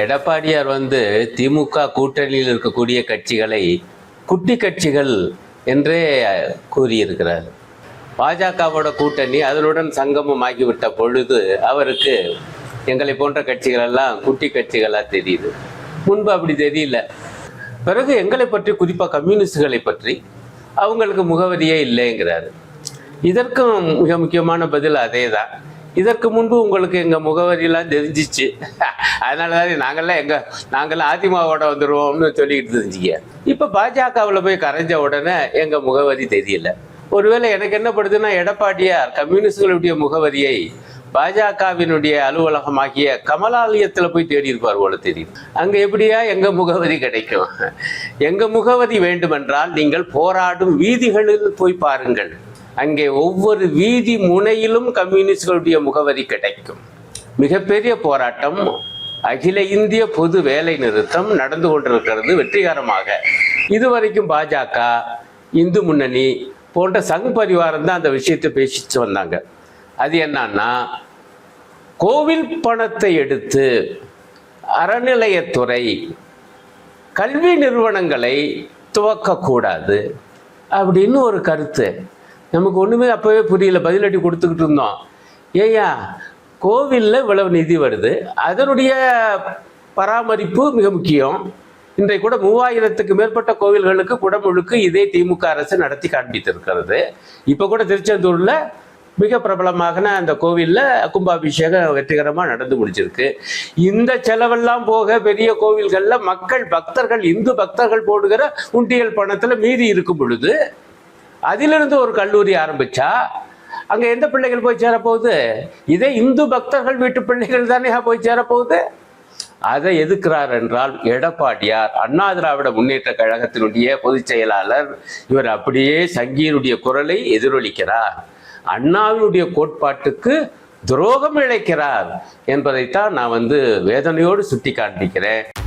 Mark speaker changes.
Speaker 1: எடப்பாடியார் வந்து திமுக கூட்டணியில் இருக்கக்கூடிய கட்சிகளை குட்டி கட்சிகள் என்றே கூறியிருக்கிறார். பாஜகவோட கூட்டணி அதனுடன் சங்கமம் ஆகிவிட்ட பொழுது அவருக்கு எங்களை போன்ற கட்சிகள் எல்லாம் குட்டி கட்சிகளாக தெரியுது. முன்பு அப்படி தெரியல. பிறகு எங்களை பற்றி குறிப்பாக கம்யூனிஸ்டுகளை பற்றி அவங்களுக்கு முகவரியே இல்லைங்கிறாரு. இதற்கும் மிக முக்கியமான பதில் அதே தான் இதற்கு முன்பு உங்களுக்கு எங்கள் முகவரியெல்லாம் தெரிஞ்சிச்சு. அதனால தான் நாங்கள்லாம் எங்கள் நாங்கள்லாம் அதிமுகவோட வந்துடுவோம்னு சொல்லிக்கிட்டு இருந்துச்சிங்க இப்போ பாஜகவில் போய் கரைஞ்ச உடனே எங்கள் முகவரி தெரியல. ஒருவேளை எனக்கு என்ன படுதுன்னா எடப்பாடியார் கம்யூனிஸ்டுகளுடைய முகவரியை பாஜகவினுடைய அலுவலகமாகிய கமலாலயத்தில் போய் தேடி இருப்பார் போல தெரியும் அங்கே எப்படியா எங்கள் முகவரி கிடைக்கும்? எங்கள் முகவரி வேண்டுமென்றால் நீங்கள் போராடும் வீதிகளில் போய் பாருங்கள். அங்கே ஒவ்வொரு வீதி முனையிலும் கம்யூனிஸ்டுகளுடைய முகவரி கிடைக்கும். மிகப்பெரிய போராட்டம் அகில இந்திய பொது வேலை நிறுத்தம் நடந்து கொண்டிருக்கிறது வெற்றிகரமாக. இதுவரைக்கும் பாஜக இந்து முன்னணி போன்ற சங் பரிவாரம் தான் அந்த விஷயத்தை பேசிட்டு வந்தாங்க. அது என்னன்னா கோவில் பணத்தை எடுத்து அறநிலையத்துறை கல்வி நிறுவனங்களை துவக்கக்கூடாது அப்படின்னு ஒரு கருத்து. நமக்கு ஒன்றுமே அப்போவே புரியல பதிலடி கொடுத்துக்கிட்டு இருந்தோம். ஏய்யா கோவிலில் இவ்வளவு நிதி வருது அதனுடைய பராமரிப்பு மிக முக்கியம். இன்றைக்கு கூட மூவாயிரத்துக்கு மேற்பட்ட கோவில்களுக்கு குடமுழுக்கு இதே திமுக அரசு நடத்தி காண்பித்திருக்கிறது. இப்போ கூட திருச்செந்தூரில் மிக பிரபலமான அந்த கோவிலில் கும்பாபிஷேகம் வெற்றிகரமாக நடந்து முடிச்சிருக்கு இந்த செலவெல்லாம் போக பெரிய கோவில்களில் மக்கள் பக்தர்கள் இந்து பக்தர்கள் போடுகிற உண்டியல் பணத்தில் மீதி இருக்கும் பொழுது அதிலிருந்து ஒரு கல்லூரி ஆரம்பிச்சா அங்கே எந்த பிள்ளைகள் போய் சேரப்போகுது? இதே இந்து பக்தர்கள் வீட்டு பிள்ளைகள் தானே போய் சேரப்போகுது? அதை எதுக்கிறார் என்றால் எடப்பாடியார் அண்ணா திராவிட முன்னேற்ற கழகத்தினுடைய பொதுச் செயலாளர் இவர் அப்படியே சங்கியினுடைய குரலை எதிரொலிக்கிறார். அண்ணாவினுடைய கோட்பாட்டுக்கு துரோகம் இழைக்கிறார் என்பதைத்தான் நான் வந்து வேதனையோடு சுட்டி காண்பிக்கிறேன்